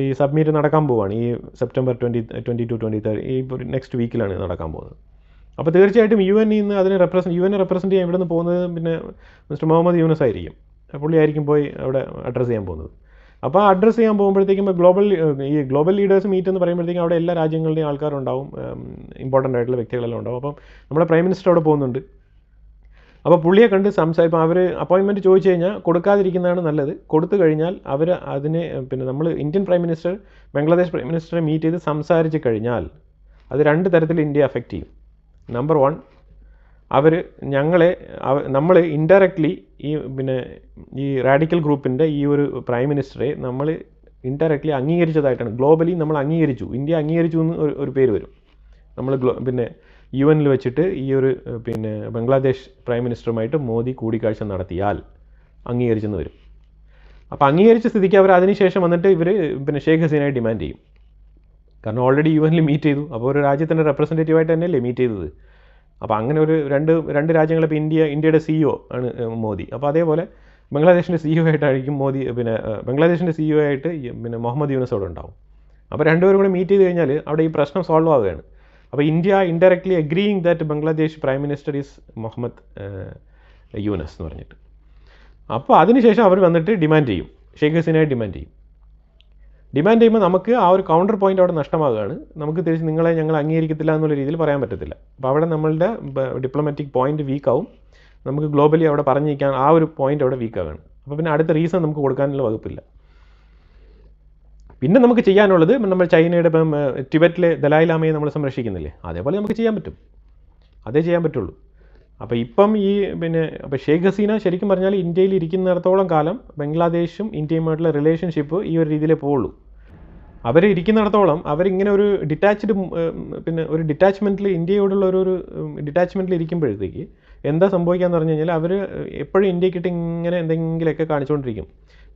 ഈ സബ്മിറ്റ് നടക്കാൻ പോവാണ്. ഈ September twenty twenty two twenty third ഈ നെക്സ്റ്റ് വീക്കിലാണ് നടക്കാൻ പോകുന്നത്. അപ്പോൾ തീർച്ചയായിട്ടും യു എൻ ഇന്ന് അതിനെ റെപ്രസെന്റ് യു എനെ റെപ്രസെന്റ് ചെയ്യാൻ ഇവിടെ നിന്ന് പോകുന്നത് പിന്നെ മിസ്റ്റർ മുഹമ്മദ് യൂനസ് ആയിരിക്കും. പുള്ളിയായിരിക്കും പോയി അവിടെ അഡ്രസ്സ് ചെയ്യാൻ പോകുന്നത്. അപ്പോൾ അഡ്രസ്സ് ചെയ്യാൻ പോകുമ്പോഴത്തേക്കും ഗ്ലോബൽ ഈ ഗ്ലോബൽ ലീഡേഴ്സ് മീറ്റ് എന്ന് പറയുമ്പോഴത്തേക്കും അവിടെ എല്ലാ രാജ്യങ്ങളുടെയും ആൾക്കാരുണ്ടാവും ഇമ്പോർട്ടന്റ് ആയിട്ടുള്ള വ്യക്തികളെല്ലാം ഉണ്ടാവും. അപ്പം നമ്മുടെ പ്രൈം മിനിസ്റ്റർ അവിടെ പോകുന്നുണ്ട്. അപ്പോൾ പുള്ളിയെ കണ്ട് സംസാ അവർ അപ്പോയിൻമെന്റ് ചോദിച്ചു കഴിഞ്ഞാൽ കൊടുക്കാതിരിക്കുന്നതാണ് നല്ലത്. കൊടുത്തു കഴിഞ്ഞാൽ അവർ അതിനെ പിന്നെ നമ്മൾ Indian prime minister Bangladesh prime മിനിസ്റ്ററെ meet ചെയ്ത് സംസാരിച്ച് കഴിഞ്ഞാൽ അത് രണ്ട് തരത്തിൽ ഇന്ത്യ അഫക്റ്റ് ചെയ്യും. നമ്പർ വൺ അവർ ഞങ്ങളെ നമ്മൾ ഇൻഡയറക്റ്റ്ലി ഈ പിന്നെ ഈ റാഡിക്കൽ ഗ്രൂപ്പിന്റെ ഈ ഒരു പ്രൈം മിനിസ്റ്ററെ നമ്മൾ ഇൻഡയറക്റ്റ്ലി അംഗീകരിച്ചതായിട്ടാണ്. ഗ്ലോബലി നമ്മൾ അംഗീകരിച്ചു. ഇന്ത്യ അംഗീകരിച്ചു എന്ന് ഒരു ഒരു പേര് വരും. നമ്മൾ ഗ്ലോ പിന്നെ യു എനിൽ വെച്ചിട്ട് ഈ ഒരു പിന്നെ ബംഗ്ലാദേശ് പ്രൈം മിനിസ്റ്ററുമായിട്ട് മോദി കൂടിക്കാഴ്ച നടത്തിയാൽ അംഗീകരിച്ചെന്ന് വരും. അപ്പോൾ അംഗീകരിച്ച സ്ഥിതിക്ക് അവർ അതിനുശേഷം വന്നിട്ട് ഇവർ പിന്നെ ഷേഖ് ഹസീനായി ഡിമാൻഡ് ചെയ്യും. കാരണം ഓൾറെഡി യു എനിൽ മീറ്റ് ചെയ്തു. അപ്പോൾ ഒരു രാജ്യത്തിന്റെ റെപ്രസെന്റേറ്റീവായിട്ട് തന്നെയല്ലേ മീറ്റ് ചെയ്തത്? അപ്പോൾ അങ്ങനെ ഒരു രണ്ട് രണ്ട് രാജ്യങ്ങളെ ഇപ്പോൾ ഇന്ത്യ ഇന്ത്യയുടെ സിഇഒ ആണ് മോദി. അപ്പോൾ അതേപോലെ ബംഗ്ലാദേശിന്റെ സിഇഒ ആയിട്ടായിരിക്കും മോദി പിന്നെ ബംഗ്ലാദേശിന്റെ സിഇഒ ആയിട്ട് പിന്നെ മുഹമ്മദ് യൂനസ് അവിടെ ഉണ്ടാവും. അപ്പോൾ രണ്ടുപേരും കൂടെ മീറ്റ് ചെയ്ത് കഴിഞ്ഞാൽ അവിടെ ഈ പ്രശ്നം സോൾവ് ആവുകയാണ്. അപ്പോൾ India indirectly agreeing that Bangladesh prime minister is Muhammad Yunus എന്ന് പറഞ്ഞിട്ട്. അപ്പോൾ അതിനുശേഷം അവർ വന്നിട്ട് ഡിമാൻഡ് ചെയ്യും. ഷെയ്ഖ് ഹസീനായി ഡിമാൻഡ് ചെയ്യും. ഡിമാൻഡ് ചെയ്യുമ്പോൾ നമുക്ക് ആ ഒരു കൗണ്ടർ പോയിന്റ് അവിടെ നഷ്ടമാകുകയാണ്. നമുക്ക് തിരിച്ച് നിങ്ങളെ ഞങ്ങൾ അംഗീകരിക്കത്തില്ല എന്നുള്ള രീതിയിൽ പറയാൻ പറ്റത്തില്ല. അപ്പോൾ അവിടെ നമ്മളുടെ ഡിപ്ലോമാറ്റിക് പോയിന്റ് വീക്കാവും നമുക്ക് ഗ്ലോബലി അവിടെ പറഞ്ഞിരിക്കാൻ ആ ഒരു പോയിന്റ് അവിടെ വീക്ക് ആവുകയാണ്. അപ്പോൾ പിന്നെ അടുത്ത റീസൺ നമുക്ക് കൊടുക്കാനുള്ള വകുപ്പില്ല. പിന്നെ നമുക്ക് ചെയ്യാനുള്ളത് നമ്മൾ ചൈനയുടെ ഇപ്പം ടിബറ്റിലെ ദലായിലാമയെ നമ്മൾ സംരക്ഷിക്കുന്നില്ലേ? അതേപോലെ നമുക്ക് ചെയ്യാൻ പറ്റും. അതേ ചെയ്യാൻ പറ്റുള്ളൂ. അപ്പോൾ ഇപ്പം ഈ പിന്നെ അപ്പോൾ ഷെയ്ഖ് ഹസീന ശരിക്കും പറഞ്ഞാൽ ഇന്ത്യയിൽ ഇരിക്കുന്നിടത്തോളം കാലം ബംഗ്ലാദേശും ഇന്ത്യയുമായിട്ടുള്ള റിലേഷൻഷിപ്പ് ഈ ഒരു രീതിയിലേ പോവുള്ളൂ. അവർ ഇരിക്കുന്നിടത്തോളം അവരിങ്ങനെ ഒരു ഡിറ്റാച്ച്ഡ് പിന്നെ ഒരു ഡിറ്റാച്ച്മെന്റിൽ ഇന്ത്യയോടുള്ള ഒരു ഡിറ്റാച്ച്മെന്റിൽ ഇരിക്കുമ്പോഴത്തേക്ക് എന്താ സംഭവിക്കാന്ന് പറഞ്ഞു കഴിഞ്ഞാൽ അവർ എപ്പോഴും ഇന്ത്യക്കിട്ട് ഇങ്ങനെ എന്തെങ്കിലുമൊക്കെ കാണിച്ചുകൊണ്ടിരിക്കും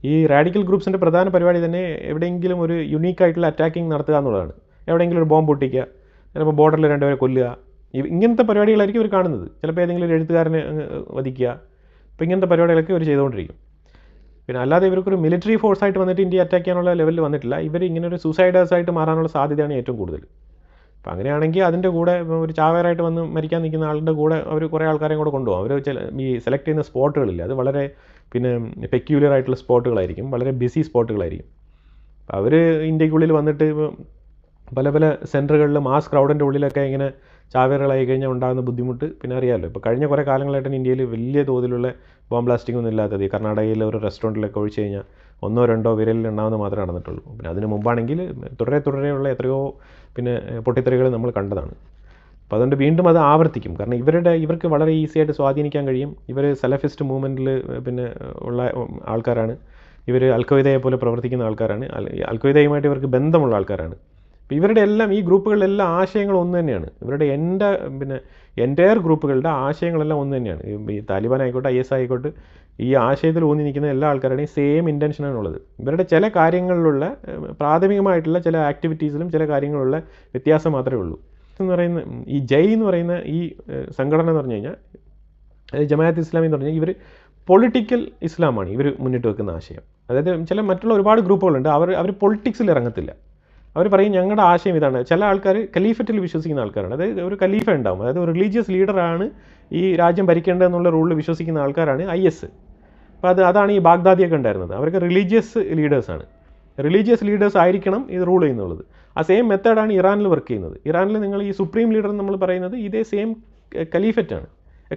ഈ റാഡിക്കൽ ഗ്രൂപ്പ്സിന്റെ പ്രധാന പരിപാടി തന്നെ എവിടെയെങ്കിലും ഒരു യുണീക്കായിട്ടുള്ള അറ്റാക്കിംഗ് നടത്തുക എന്നുള്ളതാണ്. എവിടെയെങ്കിലും ഒരു ബോംബ് പൊട്ടിക്കുക ചിലപ്പോൾ ബോർഡറിൽ രണ്ടുപേരെ കൊല്ലുക ഇങ്ങനത്തെ പരിപാടികളായിരിക്കും അവർ കാണുന്നത്. ചിലപ്പോൾ ഏതെങ്കിലും ഒരു എഴുത്തുകാരനെ വധിക്കുക. അപ്പോൾ ഇങ്ങനത്തെ പരിപാടികളൊക്കെ അവർ ചെയ്തുകൊണ്ടിരിക്കും. പിന്നെ അല്ലാതെ ഇവർക്കൊരു മിലിറ്ററി ഫോഴ്സായിട്ട് വന്നിട്ട് ഇന്ത്യ അറ്റാക്ക് ചെയ്യാനുള്ള ലെവലിൽ വന്നിട്ടില്ല. ഇവർ ഇങ്ങനെ ഒരു സൂസൈഡേഴ്സ് ആയിട്ട് മാറാനുള്ള സാധ്യതയാണ് ഏറ്റവും കൂടുതൽ. അപ്പോൾ അങ്ങനെയാണെങ്കിൽ അതിന്റെ കൂടെ ഒരു ചാവേറായിട്ട് വന്ന് മരിക്കാൻ നിൽക്കുന്ന ആളുടെ കൂടെ അവർ കുറേ ആൾക്കാരെയും കൂടെ കൊണ്ടുപോകും. അവർ ചില ഈ സെലക്ട് ചെയ്യുന്ന സ്പോട്ടുകളില്ല അത് വളരെ പിന്നെ പെക്യൂലർ ആയിട്ടുള്ള സ്പോട്ടുകളായിരിക്കും വളരെ ബിസി സ്പോട്ടുകളായിരിക്കും അവർ ഇന്ത്യക്കുള്ളിൽ വന്നിട്ട് പല പല സെന്ററുകളിൽ മാസ് ക്രൗഡിന്റെ ഉള്ളിലൊക്കെ ഇങ്ങനെ ചാവേറുകളായി കഴിഞ്ഞാൽ ഉണ്ടാകുന്ന ബുദ്ധിമുട്ട് പിന്നെ അറിയാമല്ലോ ഇപ്പോൾ കഴിഞ്ഞ കുറേ കാലങ്ങളായിട്ട് ഇന്ത്യയിൽ വലിയ തോതിലുള്ള ബോംബ് ബ്ലാസ്റ്റിംഗ് ഒന്നും ഇല്ലാത്തത് ഈ ഒരു റെസ്റ്റോറന്റിലൊക്കെ ഒഴിച്ച് കഴിഞ്ഞാൽ ഒന്നോ രണ്ടോ വിരലിൽ എണ്ണാവുന്ന മാത്രമേ നടന്നിട്ടുള്ളൂ. പിന്നെ അതിന് മുമ്പാണെങ്കിൽ തുടരെ തുടരെയുള്ള എത്രയോ പിന്നെ പൊട്ടിത്തെറികൾ നമ്മൾ കണ്ടതാണ്. അപ്പോൾ അതുകൊണ്ട് വീണ്ടും അത് ആവർത്തിക്കും. കാരണം ഇവരുടെ ഇവർക്ക് വളരെ ഈസി ആയിട്ട് സ്വാധീനിക്കാൻ കഴിയും. ഇവർ സെലഫിസ്റ്റ് മൂവ്മെന്റിൽ പിന്നെ ഉള്ള ആൾക്കാരാണ്. ഇവർ അൽഖ്വയ്ദയെ പോലെ പ്രവർത്തിക്കുന്ന ആൾക്കാരാണ്. അൽ- അൽഖ്വയ്ദയുമായിട്ട് ഇവർക്ക് ബന്ധമുള്ള ആൾക്കാരാണ്. അപ്പോൾ ഇവരുടെ എല്ലാം ഈ ഗ്രൂപ്പുകളിലെല്ലാം ആശയങ്ങൾ ഒന്ന് തന്നെയാണ്. ഇവരുടെ എന്റെ പിന്നെ എന്റെയർ ഗ്രൂപ്പുകളുടെ ആശയങ്ങളെല്ലാം ഒന്ന് തന്നെയാണ്. ഈ- താലിബാൻ ആയിക്കോട്ടെ ഐ എസ് ആയിക്കോട്ടെ ഈ ആശയത്തിൽ ഊന്നി നിൽക്കുന്ന എല്ലാ ആൾക്കാരുടെയും സെയിം ഇന്റൻഷനാണ് ഉള്ളത്. ഇവരുടെ ചില കാര്യങ്ങളിലുള്ള പ്രാഥമികമായിട്ടുള്ള ചില ആക്ടിവിറ്റീസിലും ചില കാര്യങ്ങളിലുള്ള വ്യത്യാസം മാത്രമേ ഉള്ളൂ. എന്ന് പറയുന്ന ഈ ജയ് എന്ന് പറയുന്ന ഈ സംഘടന എന്ന് പറഞ്ഞു കഴിഞ്ഞാൽ ജമാഅത്ത് ഇസ്ലാമി എന്ന് പറഞ്ഞാൽ ഇവർ പൊളിറ്റിക്കൽ ഇസ്ലാമാണ് ഇവർ മുന്നിട്ട് വെക്കുന്ന ആശയം. അതായത് ചില മറ്റുള്ള ഒരുപാട് ഗ്രൂപ്പുകളുണ്ട്. അവർ അവർ പൊളിറ്റിക്സിൽ ഇറങ്ങത്തില്ല. അവർ പറയും ഞങ്ങളുടെ ആശയം ഇതാണ്. ചില ആൾക്കാർ കലീഫറ്റിൽ വിശ്വസിക്കുന്ന ആൾക്കാരാണ്. അതായത് ഒരു കലീഫ ഉണ്ടാവും. അതായത് ഒരു റിലീജിയസ് ലീഡറാണ് ഈ രാജ്യം ഭരിക്കേണ്ടതെന്നുള്ള റൂളിൽ വിശ്വസിക്കുന്ന ആൾക്കാരാണ് ഐ എസ് അപ്പോൾ അത് അതാണ് ഈ ബാഗ്ദാദിയൊക്കെ ഉണ്ടായിരുന്നത്. അവർക്ക് റിലീജിയസ് ലീഡേഴ്സാണ് റിലീജിയസ് ലീഡേഴ്സ് ആയിരിക്കണം ഇത് റൂൾ ചെയ്യുന്നുള്ളത്. ആ സെയിം മെത്തേഡാണ് ഇറാനിൽ വർക്ക് ചെയ്യുന്നത്. ഇറാനിൽ നിങ്ങൾ ഈ സുപ്രീം ലീഡർ നമ്മൾ പറയുന്നത് ഇതേ സെയിം കലീഫറ്റാണ്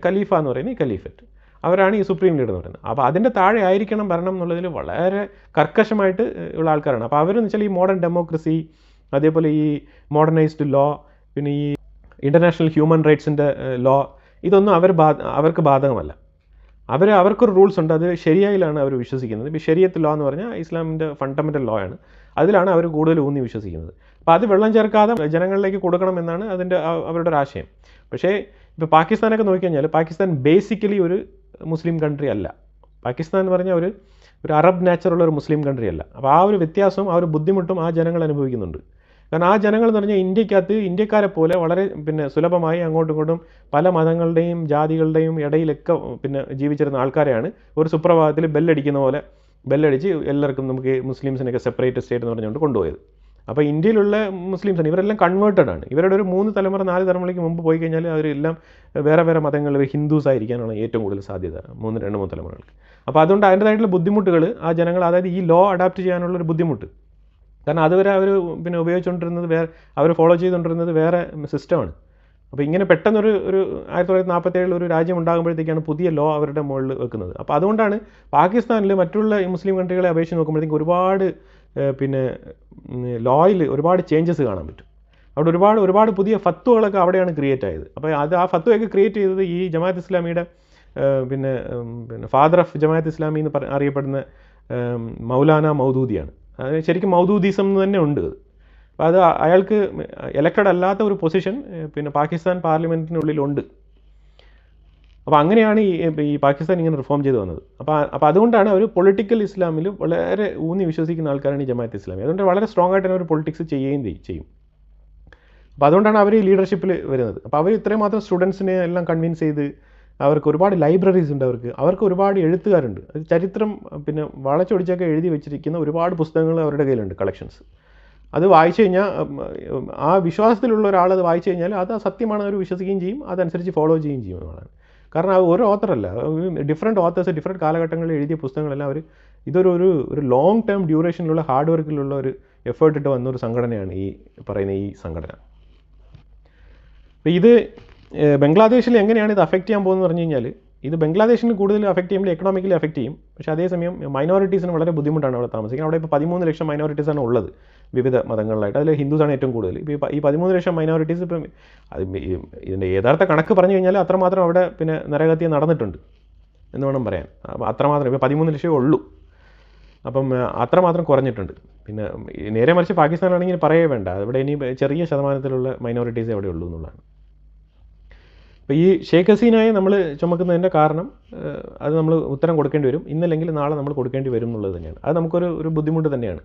കലീഫ എന്ന് പറയുന്നത് ഈ ഖലീഫറ്റ്. അവരാണ് ഈ സുപ്രീം ലീഡർ എന്ന് പറയുന്നത്. അപ്പോൾ അതിന്റെ താഴെ ആയിരിക്കണം ഭരണം എന്നുള്ളതിൽ വളരെ കർക്കശമായിട്ട് ഉള്ള ആൾക്കാരാണ്. അപ്പോൾ അവരെന്ന് വെച്ചാൽ ഈ മോഡേൺ ഡെമോക്രസി അതേപോലെ ഈ മോഡേണൈസ്ഡ് ലോ പിന്നെ ഈ ഇന്റർനാഷണൽ ഹ്യൂമൻ റൈറ്റ്സിന്റെ ലോ ഇതൊന്നും അവർ അവർക്ക് ബാധകമല്ല. അവർ അവർക്കൊരു റൂൾസ് ഉണ്ട്. അത് ശരിയായിലാണ് അവർ വിശ്വസിക്കുന്നത്. ഇപ്പോൾ ശരിയത്ത് ലോ എന്ന് പറഞ്ഞാൽ ഇസ്ലാമിന്റെ ഫണ്ടമെന്റൽ ലോ ആണ്. അതിലാണ് അവർ കൂടുതൽ ഊന്നി വിശ്വസിക്കുന്നത്. അപ്പോൾ അത് വെള്ളം ചേർക്കാതെ ജനങ്ങളിലേക്ക് കൊടുക്കണം എന്നാണ് അതിന്റെ അവരുടെ ഒരു ആശയം. പക്ഷേ ഇപ്പോൾ പാകിസ്ഥാനൊക്കെ നോക്കിക്കഴിഞ്ഞാൽ പാകിസ്ഥാൻ ബേസിക്കലി ഒരു മുസ്ലിം കൺട്രി അല്ല. പാകിസ്ഥാൻ എന്ന് പറഞ്ഞാൽ ഒരു ഒരു അറബ് നാച്ചുറുള്ള ഒരു മുസ്ലിം കൺട്രി അല്ല. അപ്പോൾ ആ ഒരു വ്യത്യാസവും ആ ഒരു ബുദ്ധിമുട്ടും ആ ജനങ്ങൾ അനുഭവിക്കുന്നുണ്ട്. കാരണം ആ ജനങ്ങൾ എന്ന് പറഞ്ഞാൽ ഇന്ത്യക്കകത്ത് ഇന്ത്യക്കാരെ പോലെ വളരെ പിന്നെ സുലഭമായി അങ്ങോട്ടും ഇങ്ങോട്ടും പല മതങ്ങളുടെയും ജാതികളുടെയും ഇടയിലൊക്കെ പിന്നെ ജീവിച്ചിരുന്ന ആൾക്കാരെയാണ് ഒരു സുപ്രഭാതത്തിൽ ബെല്ലടിക്കുന്ന പോലെ ബെല്ലടിച്ച് എല്ലാവർക്കും നമുക്ക് മുസ്ലിംസിനൊക്കെ സെപ്പറേറ്റ് സ്റ്റേറ്റ് എന്ന് പറഞ്ഞുകൊണ്ട് കൊണ്ടുപോയത്. അപ്പോൾ ഇന്ത്യയിലുള്ള മുസ്ലിംസാണ് ഇവരെല്ലാം കൺവേർട്ടഡ് ആണ്. ഇവരുടെ ഒരു മൂന്ന് തലമുറ നാല് തലമുറയ്ക്ക് മുമ്പ് പോയി കഴിഞ്ഞാൽ അവരെല്ലാം വേറെ വേറെ മതങ്ങൾ ഹിന്ദുസ് ആയിരിക്കാനാണ് ഏറ്റവും കൂടുതൽ സാധ്യത മൂന്ന് രണ്ട് മൂന്ന് തലമുറകൾക്ക്. അപ്പോൾ അതുകൊണ്ട് അതിന്റെതായിട്ടുള്ള ബുദ്ധിമുട്ടുകൾ ആ ജനങ്ങൾ അതായത് ഈ ലോ അഡാപ്റ്റ് ചെയ്യാനുള്ള ഒരു ബുദ്ധിമുട്ട്. കാരണം അതുവരെ അവർ പിന്നെ ഉപയോഗിച്ചുകൊണ്ടിരുന്നത് വേറെ അവർ ഫോളോ ചെയ്തുകൊണ്ടിരുന്നത് വേറെ സിസ്റ്റമാണ് അപ്പോൾ ഇങ്ങനെ പെട്ടെന്നൊരു ഒരു ആയിരത്തി തൊള്ളായിരത്തി നാൽപ്പത്തേഴിൽ ഒരു രാജ്യം ഉണ്ടാകുമ്പോഴത്തേക്കാണ് പുതിയ ലോ അവരുടെ മുകളിൽ വെക്കുന്നത്. അപ്പോൾ അതുകൊണ്ടാണ് പാകിസ്ഥാനിൽ മറ്റുള്ള മുസ്ലിം കൺട്രികളെ അപേക്ഷിച്ച് നോക്കുമ്പോഴത്തേക്കും ഒരുപാട് പിന്നെ ലോയിൽ ഒരുപാട് ചേഞ്ചസ് കാണാൻ പറ്റും. അവിടെ ഒരുപാട് ഒരുപാട് പുതിയ ഫത്തുകളൊക്കെ അവിടെയാണ് ക്രിയേറ്റ് ആയത്. അപ്പോൾ അത് ആ ഫത്തുവൊക്കെ ക്രിയേറ്റ് ചെയ്തത് ഈ ജമാഅത്ത് ഇസ്ലാമിയുടെ പിന്നെ പിന്നെ ഫാദർ ഓഫ് ജമാഅത്ത് ഇസ്ലാമി എന്ന് അറിയപ്പെടുന്ന മൗലാന മൗദൂദിയാണ്. അത് ശരിക്കും മൗദൂദിസം എന്ന് തന്നെ ഉണ്ട് അത്. അപ്പോൾ അത് അയാൾക്ക് എലക്റ്റഡ് അല്ലാത്ത ഒരു പൊസിഷൻ പിന്നെ പാകിസ്ഥാൻ പാർലമെന്റിനുള്ളിലുണ്ട് അപ്പോൾ അങ്ങനെയാണ് ഈ ഈ പാകിസ്ഥാൻ ഇങ്ങനെ റിഫോം ചെയ്ത് വന്നത്. അപ്പോൾ അപ്പോൾ അതുകൊണ്ടാണ് അവർ പൊളിറ്റിക്കൽ ഇസ്ലാമിൽ വളരെ ഊന്നി വിശ്വസിക്കുന്ന ആൾക്കാരാണ് ഈ ജമാഅത്ത് ഇസ്ലാമി. അതുകൊണ്ട് വളരെ സ്ട്രോങ് ആയിട്ട് അവർ പൊളിറ്റിക്സ് ചെയ്യുകയും ചെയ്യും- ചെയ്യും. അപ്പോൾ അതുകൊണ്ടാണ് അവർ ഈ ലീഡർഷിപ്പിൽ വരുന്നത്. അപ്പോൾ അവർ ഇത്രയും മാത്രം സ്റ്റുഡൻസിനെ എല്ലാം കൺവിൻസ് ചെയ്ത് അവർക്ക് ഒരുപാട് ലൈബ്രറീസ് ഉണ്ട് അവർക്ക്. അവർക്ക് ഒരുപാട് എഴുത്തുകാരുണ്ട്. അത് ചരിത്രം പിന്നെ വളച്ചൊടിച്ചൊക്കെ എഴുതി വെച്ചിരിക്കുന്ന ഒരുപാട് പുസ്തകങ്ങൾ അവരുടെ കയ്യിലുണ്ട് കളക്ഷൻസ് അത് വായിച്ചു കഴിഞ്ഞാൽ ആ വിശ്വാസത്തിലുള്ള ഒരാൾ അത് വായിച്ചു കഴിഞ്ഞാൽ അത് സത്യമാണ് അവർ വിശ്വസിക്കുകയും ചെയ്യും അതനുസരിച്ച് ഫോളോ ചെയ്യുകയും ചെയ്യും. എന്നുള്ളതാണ് കാരണം അത് ഒരു ഓത്തറല്ല ഡിഫറെന്റ് ഓത്തേഴ്സ് ഡിഫറെന്റ് കാലഘട്ടങ്ങളിൽ എഴുതിയ പുസ്തകങ്ങളെല്ലാം അവർ ഇതൊരു ഒരു ഒരു ലോങ് ടേം ഡ്യൂറേഷനിലുള്ള ഹാർഡ് വർക്കിലുള്ള ഒരു എഫേർട്ട് ഇട്ട് വന്ന ഒരു സംഘടനയാണ് ഈ പറയുന്ന ഈ സംഘടന. ഇത് ബംഗ്ലാദേശിൽ എങ്ങനെയാണ് ഇത് അഫക്റ്റ് ചെയ്യാൻ പോകുന്നത് പറഞ്ഞു കഴിഞ്ഞാൽ ഇത് ബംഗ്ലാദേശിന് കൂടുതൽ അഫക്റ്റ് ചെയ്യുമ്പോൾ എക്കണോമിക്കലി അഫക്റ്റ് ചെയ്യും. പക്ഷേ അതേസമയം മൈനോറിറ്റീസിന് വളരെ ബുദ്ധിമുട്ടാണ് അവിടെ താമസിക്കുന്നത് അവിടെ ഇപ്പോൾ പതിമൂന്ന് ലക്ഷം മൈനോറിറ്റീസാണ് ഉള്ളത് വിവിധ മതങ്ങളിലായിട്ട്. അതിൽ ഹിന്ദുസാണ് ഏറ്റവും കൂടുതൽ. ഇപ്പോൾ ഈ പതിമൂന്ന് ലക്ഷം മൈനോറിറ്റീസ് ഇപ്പം ഇതിന്റെ യഥാർത്ഥ കണക്ക് പറഞ്ഞു കഴിഞ്ഞാൽ അത്രമാത്രം അവിടെ പിന്നെ നരകത്യം നടന്നിട്ടുണ്ട് എന്ന് വേണം പറയാൻ. അപ്പോൾ അത്രമാത്രം ഇപ്പോൾ പതിമൂന്ന് ലക്ഷമേ ഉള്ളൂ. അപ്പം അത്രമാത്രം കുറഞ്ഞിട്ടുണ്ട്. പിന്നെ നേരെ മറിച്ച് പാകിസ്ഥാനാണെങ്കിൽ പറയേ വേണ്ട. അവിടെ ഇനി ചെറിയ ശതമാനത്തിലുള്ള മൈനോറിറ്റീസ് അവിടെ ഉള്ളൂ എന്നുള്ളതാണ്. അപ്പോൾ ഈ ഷേഖ് ഹസീനായി നമ്മൾ ചുമക്കുന്നതിന്റെ കാരണം അത് നമ്മൾ ഉത്തരം കൊടുക്കേണ്ടി വരും. ഇന്നല്ലെങ്കിൽ നാളെ നമ്മൾ കൊടുക്കേണ്ടി വരും എന്നുള്ളത് തന്നെയാണ്. അത് നമുക്കൊരു ഒരു ബുദ്ധിമുട്ട് തന്നെയാണ്.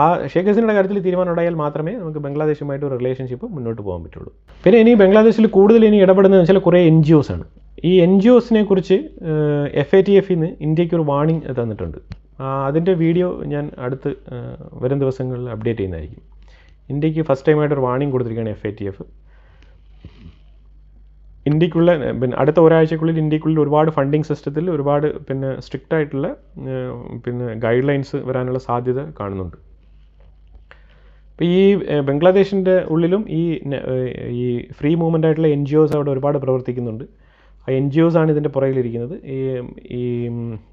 ആ ഷേഖ് ഹസീനയുടെ കാര്യത്തിൽ തീരുമാനം ഉണ്ടായാൽ മാത്രമേ നമുക്ക് ബംഗ്ലാദേശുമായിട്ട് ഒരു റിലേഷൻഷിപ്പ് മുന്നോട്ട് പോകാൻ പറ്റുള്ളൂ. പിന്നെ ഇനി ബംഗ്ലാദേശിൽ കൂടുതൽ ഇനി ഇടപെടുന്നതെന്ന് വെച്ചാൽ കുറേ എൻ ജി ഒസ് ആണ്. ഈ എൻ ജി ഒസിനെ കുറിച്ച് എഫ് എ ടി എഫിൽ നിന്ന് ഇന്ത്യയ്ക്ക് ഒരു വാണിംഗ് തന്നിട്ടുണ്ട്. അതിന്റെ വീഡിയോ ഞാൻ അടുത്ത് വരും ദിവസങ്ങളിൽ അപ്ഡേറ്റ് ചെയ്യുന്നതായിരിക്കും. ഇന്ത്യയ്ക്ക് ഫസ്റ്റ് ടൈമായിട്ട് ഒരു വാണിംഗ് കൊടുത്തിരിക്കുകയാണ് എഫ് എ ടി എഫ് ഇന്ത്യക്കുള്ള പിന്നെ അടുത്ത ഒരാഴ്ചക്കുള്ളിൽ ഇന്ത്യക്കുള്ളിൽ ഒരുപാട് ഫണ്ടിങ് സിസ്റ്റത്തിൽ ഒരുപാട് പിന്നെ സ്ട്രിക്റ്റ് ആയിട്ടുള്ള പിന്നെ ഗൈഡ് ലൈൻസ് വരാനുള്ള സാധ്യത കാണുന്നുണ്ട്. അപ്പോൾ ഈ ബംഗ്ലാദേശിന്റെ ഉള്ളിലും ഈ ഈ ഫ്രീ മൂവ്മെന്റ് ആയിട്ടുള്ള എൻ ജി ഒസ് അവിടെ ഒരുപാട് പ്രവർത്തിക്കുന്നുണ്ട്. ആ എൻ ജി ആണ് ഇതിന്റെ പുറകിലിരിക്കുന്നത്. ഈ ഈ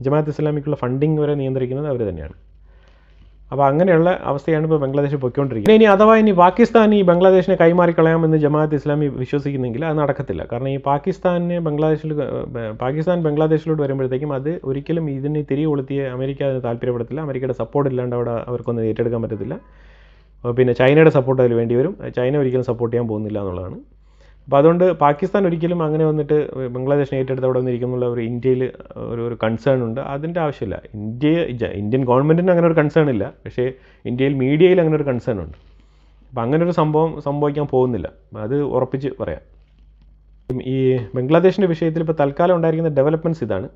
ജമാഅത്ത് ഇസ്ലാമിക്കുള്ള ഫണ്ടിങ് വരെ നിയന്ത്രിക്കുന്നത് അവർ തന്നെയാണ്. അപ്പോൾ അങ്ങനെയുള്ള അവസ്ഥയാണ് ഇപ്പോൾ ബംഗ്ലാദേശ് പൊയ്ക്കൊണ്ടിരിക്കുന്നത്. ഇനി അഥവാ ഇനി പാകിസ്ഥാൻ ഈ ബംഗ്ലാദേശിനെ കൈമാറിക്കളയാമെന്ന് ജമാഅത്ത് ഇസ്ലാമി വിശ്വസിക്കുന്നെങ്കിൽ അത് നടക്കത്തില്ല. കാരണം ഈ പാകിസ്ഥാനെ ബംഗ്ലാദേശിൽ പാകിസ്ഥാൻ ബംഗ്ലാദേശിലോട്ട് വരുമ്പോഴത്തേക്കും അത് ഒരിക്കലും ഇതിനെ തിരികെ കൊളുത്തിയ അമേരിക്ക അതിന് താല്പര്യപ്പെടത്തില്ല. അമേരിക്കയുടെ സപ്പോർട്ട് ഇല്ലാണ്ട് അവിടെ അവർക്കൊന്നും ഏറ്റെടുക്കാൻ പറ്റത്തില്ല. പിന്നെ ചൈനയുടെ സപ്പോർട്ട് അതിൽ വേണ്ടി വരും. ചൈന ഒരിക്കലും സപ്പോർട്ട് ചെയ്യാൻ പോകുന്നില്ല എന്നുള്ളതാണ്. അപ്പോൾ അതുകൊണ്ട് പാകിസ്ഥാൻ ഒരിക്കലും അങ്ങനെ വന്നിട്ട് ബംഗ്ലാദേശിനെ ഏറ്റെടുത്ത് അവിടെ വന്നിരിക്കുന്നുള്ള ഒരു ഇന്ത്യയിൽ ഒരു ഒരു കൺസേൺ ഉണ്ട്. അതിന്റെ ആവശ്യമില്ല. ഇന്ത്യ ഇന്ത്യൻ ഗവൺമെന്റിന് അങ്ങനെ ഒരു കൺസേൺ ഇല്ല. പക്ഷേ ഇന്ത്യയിൽ മീഡിയയിൽ അങ്ങനെ ഒരു കൺസേൺ ഉണ്ട്. അപ്പോൾ അങ്ങനെ ഒരു സംഭവം സംഭവിക്കാൻ പോകുന്നില്ല. അത് ഉറപ്പിച്ച് പറയാം. ഈ ബംഗ്ലാദേശിന്റെ വിഷയത്തിൽ ഇപ്പോൾ തൽക്കാലം ഉണ്ടായിരിക്കുന്ന ഡെവലപ്മെന്റ്സ് ഇതാണ്.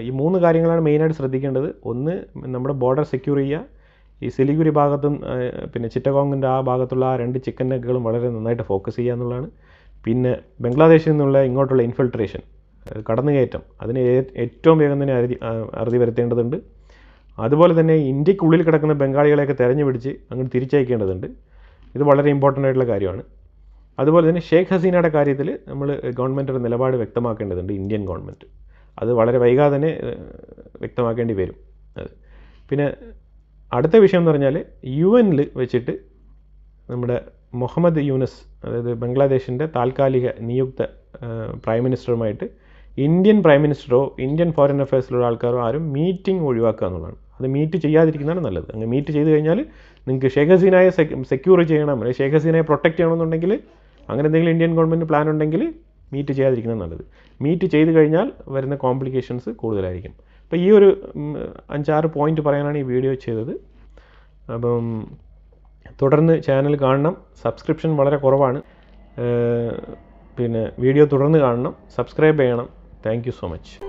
ഈ മൂന്ന് കാര്യങ്ങളാണ് മെയിനായിട്ട് ശ്രദ്ധിക്കേണ്ടത്. ഒന്ന് നമ്മുടെ ബോർഡർ സെക്യൂർ ചെയ്യുക. ഈ സിലിഗുരി ഭാഗത്തും പിന്നെ ചിറ്റഗോങ്ങിന്റെ ആ ഭാഗത്തുള്ള ആ രണ്ട് ചിക്കൻ നെക്കുകളും വളരെ നന്നായിട്ട് ഫോക്കസ് ചെയ്യുക എന്നുള്ളതാണ്. പിന്നെ ബംഗ്ലാദേശിൽ നിന്നുള്ള ഇങ്ങോട്ടുള്ള ഇൻഫിൽട്രേഷൻ കടന്നുകയറ്റം അതിന് ഏറ്റവും വേഗം തന്നെ അറുതി അറുതി വരുത്തേണ്ടതുണ്ട്. അതുപോലെ തന്നെ ഇന്ത്യക്കുള്ളിൽ കിടക്കുന്ന ബംഗാളികളെയൊക്കെ തെരഞ്ഞു പിടിച്ച് അങ്ങോട്ട് തിരിച്ചയക്കേണ്ടതുണ്ട്. ഇത് വളരെ ഇമ്പോർട്ടന്റ് ആയിട്ടുള്ള കാര്യമാണ്. അതുപോലെ തന്നെ ഷെയ്ഖ് ഹസീനയുടെ കാര്യത്തിൽ നമ്മൾ ഗവൺമെന്റ് ഒരു നിലപാട് വ്യക്തമാക്കേണ്ടതുണ്ട് ഇന്ത്യൻ ഗവൺമെന്റ് അത് വളരെ വൈകാതെ തന്നെ വ്യക്തമാക്കേണ്ടി വരും. അത് പിന്നെ അടുത്ത വിഷയം എന്ന് പറഞ്ഞാൽ യു എനിൽ വെച്ചിട്ട് നമ്മുടെ മുഹമ്മദ് യൂനസ് അതായത് ബംഗ്ലാദേശിന്റെ താൽക്കാലിക നിയുക്ത പ്രൈം മിനിസ്റ്ററുമായിട്ട് ഇന്ത്യൻ പ്രൈം മിനിസ്റ്ററോ ഇന്ത്യൻ ഫോറിൻ അഫയേഴ്സിലുള്ള ആൾക്കാരോ ആരും മീറ്റിംഗ് ഒഴിവാക്കുക എന്നുള്ളതാണ്. അത് മീറ്റ് ചെയ്യാതിരിക്കുന്നതാണ് നല്ലത്. അങ്ങ് മീറ്റ് ചെയ്ത് കഴിഞ്ഞാൽ നിങ്ങൾക്ക് ഷേഖ് ഹസീനയെ സെക്യൂർ ചെയ്യണം അല്ലെങ്കിൽ ഷേഖ് ഹസീനയെ പ്രൊട്ടക്റ്റ് ചെയ്യണമെന്നുണ്ടെങ്കിൽ അങ്ങനെ എന്തെങ്കിലും ഇന്ത്യൻ ഗവൺമെന്റ് പ്ലാൻ ഉണ്ടെങ്കിൽ മീറ്റ് ചെയ്യാതിരിക്കുന്നത് നല്ലത്. മീറ്റ് ചെയ്ത് കഴിഞ്ഞാൽ വരുന്ന കോംപ്ലിക്കേഷൻസ് കൂടുതലായിരിക്കും. അപ്പോൾ ഈ ഒരു അഞ്ചാറ് പോയിന്റ് പറയാനാണ് ഈ വീഡിയോ ചെയ്തത്. അപ്പം തുടർന്ന് ചാനൽ കാണണം. സബ്സ്ക്രിപ്ഷൻ വളരെ കുറവാണ്. പിന്നെ വീഡിയോ തുടർന്ന് കാണണം. സബ്സ്ക്രൈബ് ചെയ്യണം. Thank so much